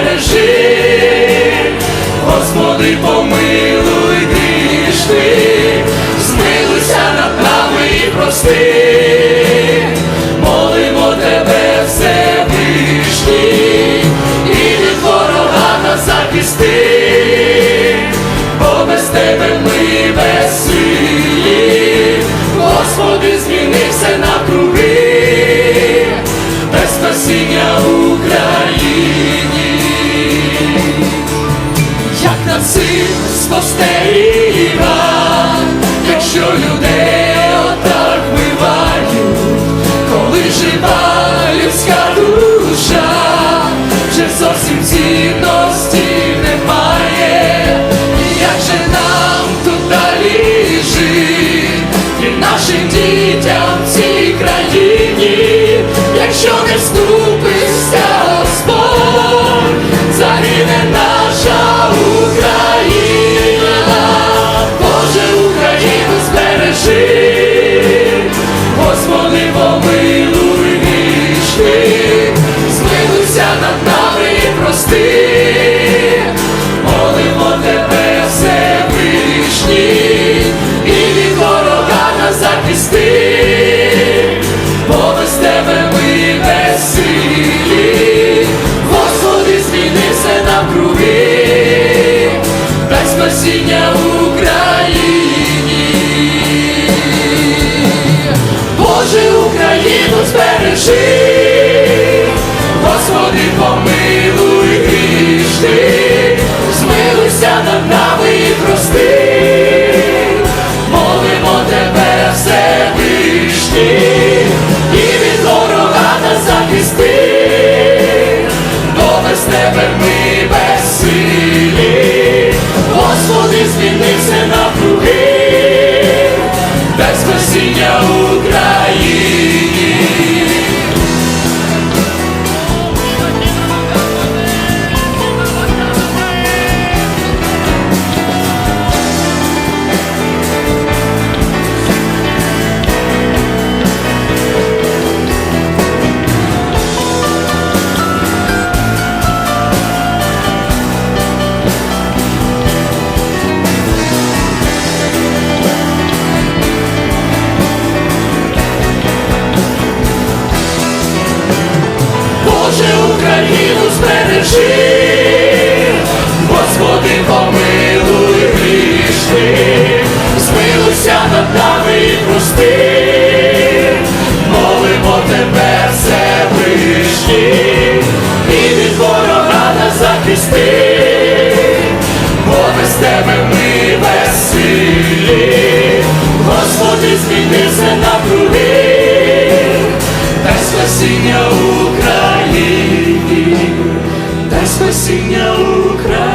Україну Господи, помилуй грішних, змилуйся над нами і прости, на цим спостеріга, якщо людей отак вбивають, коли жива людська душа, вже зовсім цінності немає, І як же нам тут далі жити, і нашим дітям в цій країні, якщо не вступишся, спасіння Україні. Боже, Україну збережи, Господи, помилуй грішних, змилуйся над збережи, дай спасіння Україні.